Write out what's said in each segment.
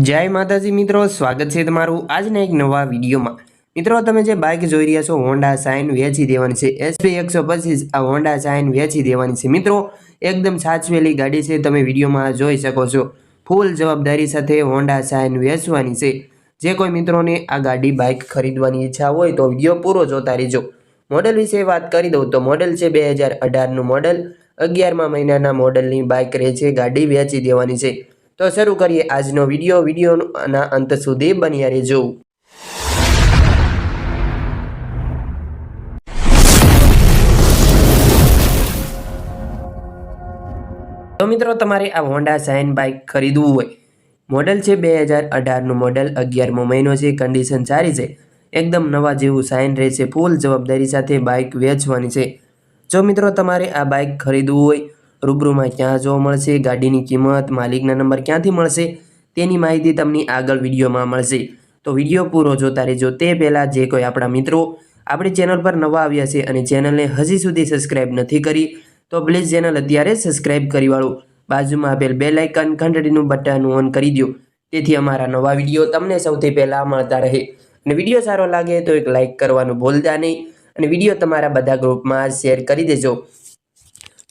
જય માતાજી મિત્રો, સ્વાગત છે તમારું આજના એક નવા વિડીયોમાં. મિત્રો, તમે જે બાઇક જોઈ રહ્યા છો હોન્ડા સાઇન વેચી દેવાની છે. એસપી એકસો પચીસ, આ હોન્ડા સાઇન વેચી દેવાની છે. મિત્રો, એકદમ સાચવેલી ગાડી છે, તમે વિડીયોમાં જોઈ શકો છો. ફૂલ જવાબદારી સાથે હોન્ડા સાઇન વેચવાની છે. જે કોઈ મિત્રોને આ ગાડી બાઇક ખરીદવાની ઈચ્છા હોય તો વીડિયો પૂરો જોતા રહેજો. મોડલ વિશે વાત કરી દઉં તો મોડલ છે બે હજાર અઢારનું મોડલ. અગિયારમા મહિનાના મોડલની બાઇક રહે છે, ગાડી વેચી દેવાની છે. તો શરૂ કરીએ આજનો વીડિયો. વિડીયોના અંત સુધી બન્યા રહેજો. તો મિત્રો, તમારે આ હોન્ડા સાઇન બાઇક ખરીદવું હોય. મોડલ છે બે હજાર અઢારનું મોડલ. અગિયારમો મહિનો છે કન્ડિશન સારી છે. એકદમ નવા જેવું સાઇન રહેશે. ફૂલ જવાબદારી સાથે બાઇક વેચવાની છે. જો મિત્રો, તમારે આ બાઇક ખરીદવું હોય રૂબરૂમાં ક્યાં જોવા મળશે, ગાડીની કિંમત, માલિકના નંબર ક્યાંથી મળશે, તેની માહિતી તમને આગળ વિડીયોમાં મળશે. તો વીડિયો પૂરો જોતા રહેજો. તે પહેલાં જે કોઈ આપણા મિત્રો આપણી ચેનલ પર નવા આવ્યા છે અને ચેનલને હજી સુધી સબસ્ક્રાઇબ નથી કરી, તો પ્લીઝ ચેનલ અત્યારે સબસ્ક્રાઇબ કરી વાળો. બાજુમાં આપેલ બે લાઇકન ઘંટડીનું બટન ઓન કરી દો તેથી અમારા નવા વીડિયો તમને સૌથી પહેલાં મળતા રહે. અને વીડિયો સારો લાગે તો એક લાઇક કરવાનું ભૂલતા નહીં. અને વીડિયો તમારા બધા ગ્રુપમાં શેર કરી દેજો.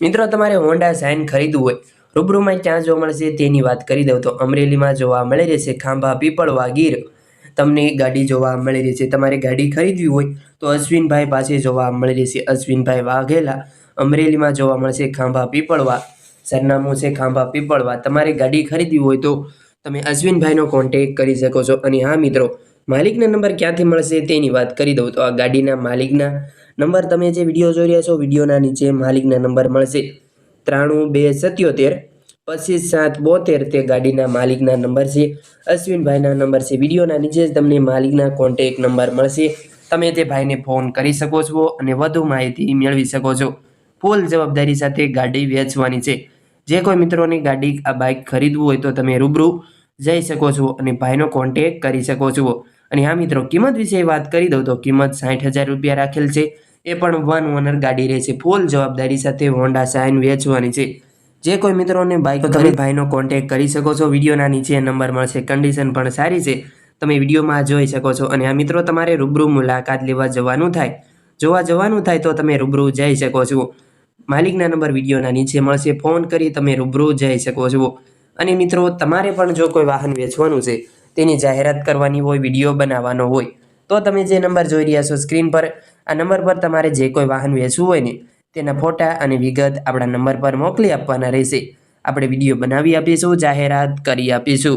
મિત્રો, તમારે હોન્ડા સાઇન ખરીદવું હોય રૂબરૂમાં ક્યાં જોવા મળશે તેની વાત કરી દઉં. તો અમરેલીમાં જોવા મળી રહેશે ખાંભા પીપળવા ગીર તમને ગાડી જોવા મળી રહેશે. તમારે ગાડી ખરીદવી હોય, તો અશ્વિનભાઈ પાસે જોવા મળી રહેશે. અશ્વિનભાઈ વાઘેલા, અમરેલીમાં જોવા મળશે ખાંભા, પીપળવા. સરનામું છે ખાંભા, પીપળવા. તમારે ગાડી ખરીદવી હોય તો તમે અશ્વિનભાઈનો કોન્ટેક કરી શકો છો. અને હા મિત્રો, માલિકના નંબર ક્યાંથી મળશે તેની વાત કરી દઉં. તો આ ગાડીના માલિકના નંબર તમે જે વીડિયો જોઈ રહ્યા છો, વિડીયોના નીચે માલિકના નંબર મળશે. ત્રાણું બે સત્યોતેર, પચીસ સાત બોતેર તે ગાડીના માલિકના નંબર છે. અશ્વિનભાઈના નંબર છે. વિડીયોના નીચે જ તમને માલિકના કોન્ટેક નંબર મળશે. તમે તે ભાઈને ફોન કરી શકો છો અને વધુ માહિતી મેળવી શકો છો. ફૂલ જવાબદારી સાથે ગાડી વેચવાની છે. જે કોઈ મિત્રોની ગાડી આ બાઇક ખરીદવું હોય તો તમે રૂબરૂ જઈ શકો છો અને ભાઈનો કોન્ટેક કરી શકો છો. અને હા મિત્રો કિંમત વિશે વાત કરી દઉં તો કિંમત સાઠ હજાર રૂપિયા રાખેલ છે. એ પણ વન ઓનર ગાડી રહેશે ફૂલ જવાબદારી સાથે હોન્ડા સાઇન વેચવાની છે. જે કોઈ મિત્રોને બાઇક તમે ભાઈનો કોન્ટેક કરી શકો છો વિડીયોના નીચે નંબર મળશે. કન્ડિશન પણ સારી છે. તમે વિડીયોમાં જોઈ શકો છો. અને આ મિત્રો તમારે રૂબરૂ મુલાકાત લેવા જવાનું થાય જોવા જવાનું થાય તો તમે રૂબરૂ જઈ શકો છો. માલિકના નંબર વિડીયોના નીચે મળશે. ફોન કરી તમે રૂબરૂ જઈ શકો છો. અને મિત્રો, તમારે પણ જો કોઈ વાહન વેચવાનું છે, તેની જાહેરાત કરવાની હોય, વીડિયો બનાવવાનો હોય, તો તમે જે નંબર જોઈ રહ્યા છો સ્ક્રીન પર, આ નંબર પર તમારે જે કોઈ વાહન વેચવું હોય ને, તેના ફોટા અને વિગત આપણા નંબર પર મોકલી આપવાના રહેશે. આપણે વીડિયો બનાવી આપીશું, જાહેરાત કરી આપીશું.